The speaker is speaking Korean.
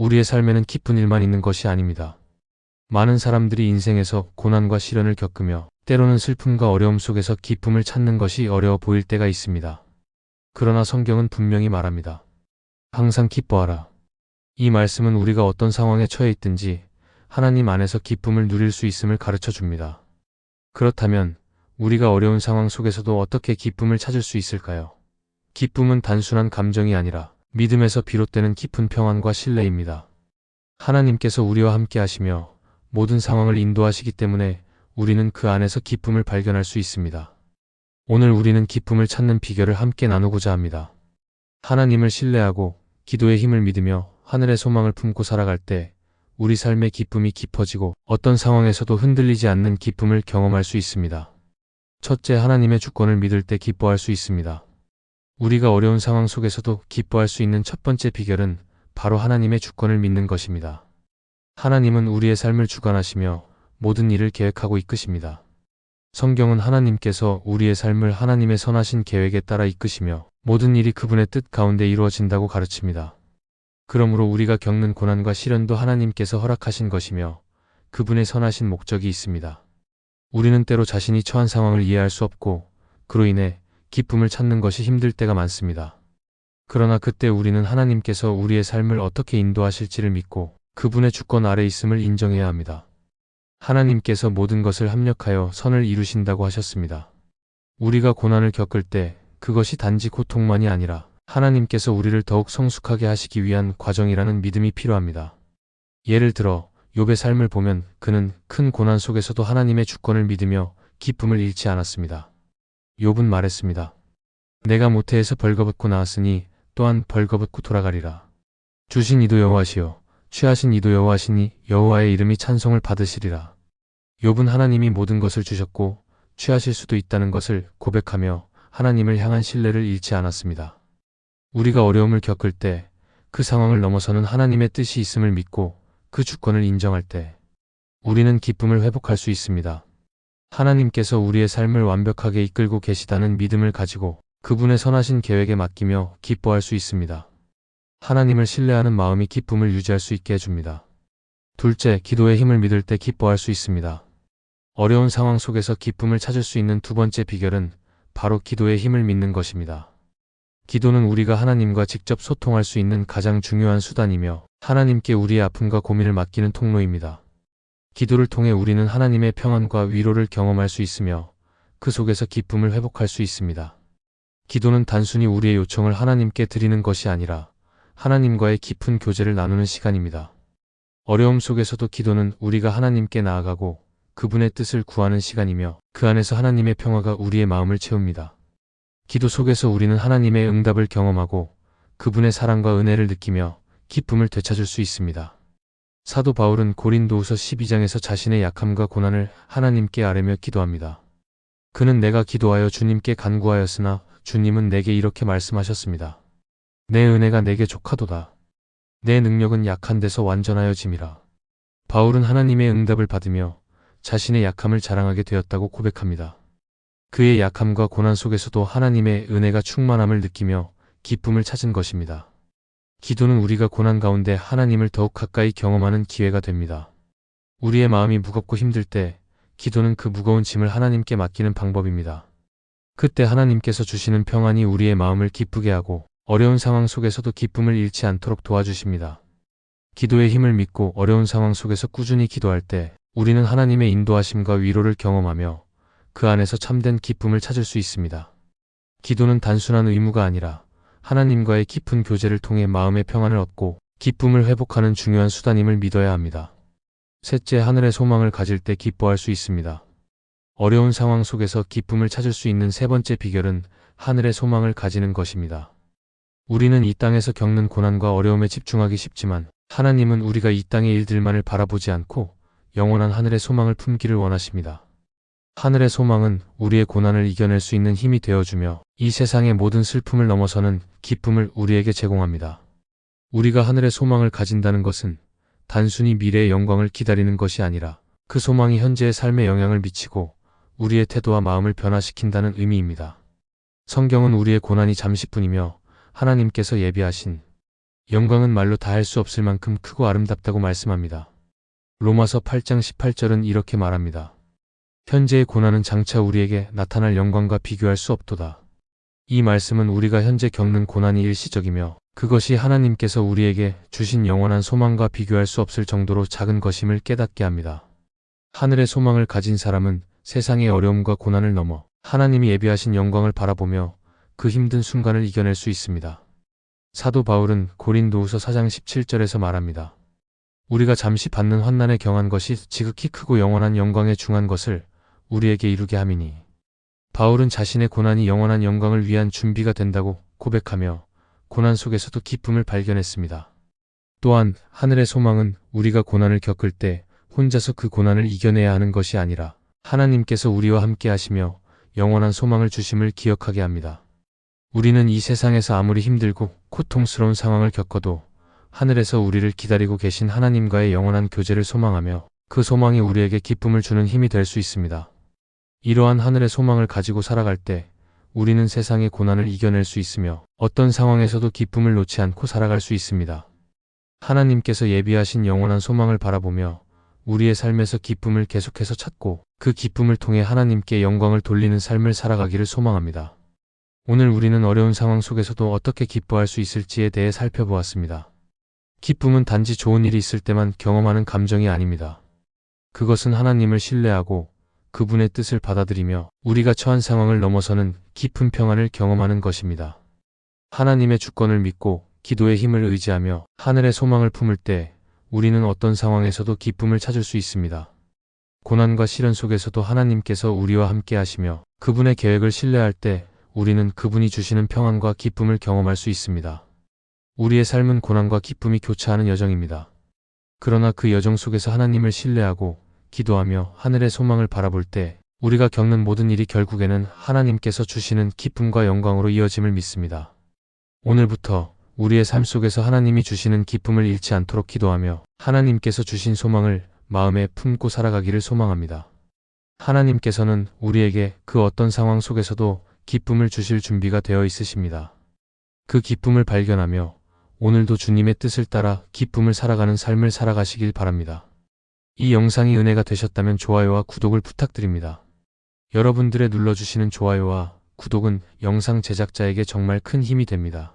우리의 삶에는 기쁜 일만 있는 것이 아닙니다. 많은 사람들이 인생에서 고난과 시련을 겪으며 때로는 슬픔과 어려움 속에서 기쁨을 찾는 것이 어려워 보일 때가 있습니다. 그러나 성경은 분명히 말합니다. 항상 기뻐하라. 이 말씀은 우리가 어떤 상황에 처해 있든지 하나님 안에서 기쁨을 누릴 수 있음을 가르쳐 줍니다. 그렇다면 우리가 어려운 상황 속에서도 어떻게 기쁨을 찾을 수 있을까요? 기쁨은 단순한 감정이 아니라 믿음에서 비롯되는 깊은 평안과 신뢰입니다. 하나님께서 우리와 함께 하시며 모든 상황을 인도하시기 때문에 우리는 그 안에서 기쁨을 발견할 수 있습니다. 오늘 우리는 기쁨을 찾는 비결을 함께 나누고자 합니다. 하나님을 신뢰하고 기도의 힘을 믿으며 하늘의 소망을 품고 살아갈 때 우리 삶의 기쁨이 깊어지고 어떤 상황에서도 흔들리지 않는 기쁨을 경험할 수 있습니다. 첫째, 하나님의 주권을 믿을 때 기뻐할 수 있습니다. 우리가 어려운 상황 속에서도 기뻐할 수 있는 첫 번째 비결은 바로 하나님의 주권을 믿는 것입니다. 하나님은 우리의 삶을 주관하시며 모든 일을 계획하고 이끄십니다. 성경은 하나님께서 우리의 삶을 하나님의 선하신 계획에 따라 이끄시며 모든 일이 그분의 뜻 가운데 이루어진다고 가르칩니다. 그러므로 우리가 겪는 고난과 시련도 하나님께서 허락하신 것이며 그분의 선하신 목적이 있습니다. 우리는 때로 자신이 처한 상황을 이해할 수 없고 그로 인해 기쁨을 찾는 것이 힘들 때가 많습니다. 그러나 그때 우리는 하나님께서 우리의 삶을 어떻게 인도하실지를 믿고 그분의 주권 아래 있음을 인정해야 합니다. 하나님께서 모든 것을 합력하여 선을 이루신다고 하셨습니다. 우리가 고난을 겪을 때 그것이 단지 고통만이 아니라 하나님께서 우리를 더욱 성숙하게 하시기 위한 과정이라는 믿음이 필요합니다. 예를 들어 욥의 삶을 보면 그는 큰 고난 속에서도 하나님의 주권을 믿으며 기쁨을 잃지 않았습니다. 욥은 말했습니다. 내가 모태에서 벌거벗고 나왔으니 또한 벌거벗고 돌아가리라. 주신 이도 여호와시요 취하신 이도 여호와시니 여호와의 이름이 찬송을 받으시리라. 욥은 하나님이 모든 것을 주셨고 취하실 수도 있다는 것을 고백하며 하나님을 향한 신뢰를 잃지 않았습니다. 우리가 어려움을 겪을 때 그 상황을 넘어서는 하나님의 뜻이 있음을 믿고 그 주권을 인정할 때 우리는 기쁨을 회복할 수 있습니다. 하나님께서 우리의 삶을 완벽하게 이끌고 계시다는 믿음을 가지고 그분의 선하신 계획에 맡기며 기뻐할 수 있습니다. 하나님을 신뢰하는 마음이 기쁨을 유지할 수 있게 해줍니다. 둘째, 기도의 힘을 믿을 때 기뻐할 수 있습니다. 어려운 상황 속에서 기쁨을 찾을 수 있는 두 번째 비결은 바로 기도의 힘을 믿는 것입니다. 기도는 우리가 하나님과 직접 소통할 수 있는 가장 중요한 수단이며 하나님께 우리의 아픔과 고민을 맡기는 통로입니다. 기도를 통해 우리는 하나님의 평안과 위로를 경험할 수 있으며 그 속에서 기쁨을 회복할 수 있습니다. 기도는 단순히 우리의 요청을 하나님께 드리는 것이 아니라 하나님과의 깊은 교제를 나누는 시간입니다. 어려움 속에서도 기도는 우리가 하나님께 나아가고 그분의 뜻을 구하는 시간이며 그 안에서 하나님의 평화가 우리의 마음을 채웁니다. 기도 속에서 우리는 하나님의 응답을 경험하고 그분의 사랑과 은혜를 느끼며 기쁨을 되찾을 수 있습니다. 사도 바울은 고린도후서 12장에서 자신의 약함과 고난을 하나님께 아뢰며 기도합니다. 그는 내가 기도하여 주님께 간구하였으나 주님은 내게 이렇게 말씀하셨습니다. 내 은혜가 내게 족하도다. 내 능력은 약한 데서 완전하여 짐이라. 바울은 하나님의 응답을 받으며 자신의 약함을 자랑하게 되었다고 고백합니다. 그의 약함과 고난 속에서도 하나님의 은혜가 충만함을 느끼며 기쁨을 찾은 것입니다. 기도는 우리가 고난 가운데 하나님을 더욱 가까이 경험하는 기회가 됩니다. 우리의 마음이 무겁고 힘들 때 기도는 그 무거운 짐을 하나님께 맡기는 방법입니다. 그때 하나님께서 주시는 평안이 우리의 마음을 기쁘게 하고 어려운 상황 속에서도 기쁨을 잃지 않도록 도와주십니다. 기도의 힘을 믿고 어려운 상황 속에서 꾸준히 기도할 때 우리는 하나님의 인도하심과 위로를 경험하며 그 안에서 참된 기쁨을 찾을 수 있습니다. 기도는 단순한 의무가 아니라 하나님과의 깊은 교제를 통해 마음의 평안을 얻고 기쁨을 회복하는 중요한 수단임을 믿어야 합니다. 셋째, 하늘의 소망을 가질 때 기뻐할 수 있습니다. 어려운 상황 속에서 기쁨을 찾을 수 있는 세 번째 비결은 하늘의 소망을 가지는 것입니다. 우리는 이 땅에서 겪는 고난과 어려움에 집중하기 쉽지만 하나님은 우리가 이 땅의 일들만을 바라보지 않고 영원한 하늘의 소망을 품기를 원하십니다. 하늘의 소망은 우리의 고난을 이겨낼 수 있는 힘이 되어주며 이 세상의 모든 슬픔을 넘어서는 기쁨을 우리에게 제공합니다. 우리가 하늘의 소망을 가진다는 것은 단순히 미래의 영광을 기다리는 것이 아니라 그 소망이 현재의 삶에 영향을 미치고 우리의 태도와 마음을 변화시킨다는 의미입니다. 성경은 우리의 고난이 잠시뿐이며 하나님께서 예비하신 영광은 말로 다 할 수 없을 만큼 크고 아름답다고 말씀합니다. 로마서 8장 18절은 이렇게 말합니다. 현재의 고난은 장차 우리에게 나타날 영광과 비교할 수 없도다. 이 말씀은 우리가 현재 겪는 고난이 일시적이며 그것이 하나님께서 우리에게 주신 영원한 소망과 비교할 수 없을 정도로 작은 것임을 깨닫게 합니다. 하늘의 소망을 가진 사람은 세상의 어려움과 고난을 넘어 하나님이 예비하신 영광을 바라보며 그 힘든 순간을 이겨낼 수 있습니다. 사도 바울은 고린도후서 4장 17절에서 말합니다. 우리가 잠시 받는 환난에 경한 것이 지극히 크고 영원한 영광에 중한 것을 우리에게 이루게 함이니. 바울은 자신의 고난이 영원한 영광을 위한 준비가 된다고 고백하며 고난 속에서도 기쁨을 발견했습니다. 또한 하늘의 소망은 우리가 고난을 겪을 때 혼자서 그 고난을 이겨내야 하는 것이 아니라 하나님께서 우리와 함께 하시며 영원한 소망을 주심을 기억하게 합니다. 우리는 이 세상에서 아무리 힘들고 고통스러운 상황을 겪어도 하늘에서 우리를 기다리고 계신 하나님과의 영원한 교제를 소망하며 그 소망이 우리에게 기쁨을 주는 힘이 될 수 있습니다. 이러한 하늘의 소망을 가지고 살아갈 때 우리는 세상의 고난을 이겨낼 수 있으며 어떤 상황에서도 기쁨을 놓지 않고 살아갈 수 있습니다. 하나님께서 예비하신 영원한 소망을 바라보며 우리의 삶에서 기쁨을 계속해서 찾고 그 기쁨을 통해 하나님께 영광을 돌리는 삶을 살아가기를 소망합니다. 오늘 우리는 어려운 상황 속에서도 어떻게 기뻐할 수 있을지에 대해 살펴보았습니다. 기쁨은 단지 좋은 일이 있을 때만 경험하는 감정이 아닙니다. 그것은 하나님을 신뢰하고 그분의 뜻을 받아들이며 우리가 처한 상황을 넘어서는 깊은 평안을 경험하는 것입니다. 하나님의 주권을 믿고 기도의 힘을 의지하며 하늘의 소망을 품을 때 우리는 어떤 상황에서도 기쁨을 찾을 수 있습니다. 고난과 시련 속에서도 하나님께서 우리와 함께 하시며 그분의 계획을 신뢰할 때 우리는 그분이 주시는 평안과 기쁨을 경험할 수 있습니다. 우리의 삶은 고난과 기쁨이 교차하는 여정입니다. 그러나 그 여정 속에서 하나님을 신뢰하고 기도하며 하늘의 소망을 바라볼 때 우리가 겪는 모든 일이 결국에는 하나님께서 주시는 기쁨과 영광으로 이어짐을 믿습니다. 오늘부터 우리의 삶 속에서 하나님이 주시는 기쁨을 잃지 않도록 기도하며 하나님께서 주신 소망을 마음에 품고 살아가기를 소망합니다. 하나님께서는 우리에게 그 어떤 상황 속에서도 기쁨을 주실 준비가 되어 있으십니다. 그 기쁨을 발견하며 오늘도 주님의 뜻을 따라 기쁨을 살아가는 삶을 살아가시길 바랍니다. 이 영상이 은혜가 되셨다면 좋아요와 구독을 부탁드립니다. 여러분들의 눌러주시는 좋아요와 구독은 영상 제작자에게 정말 큰 힘이 됩니다.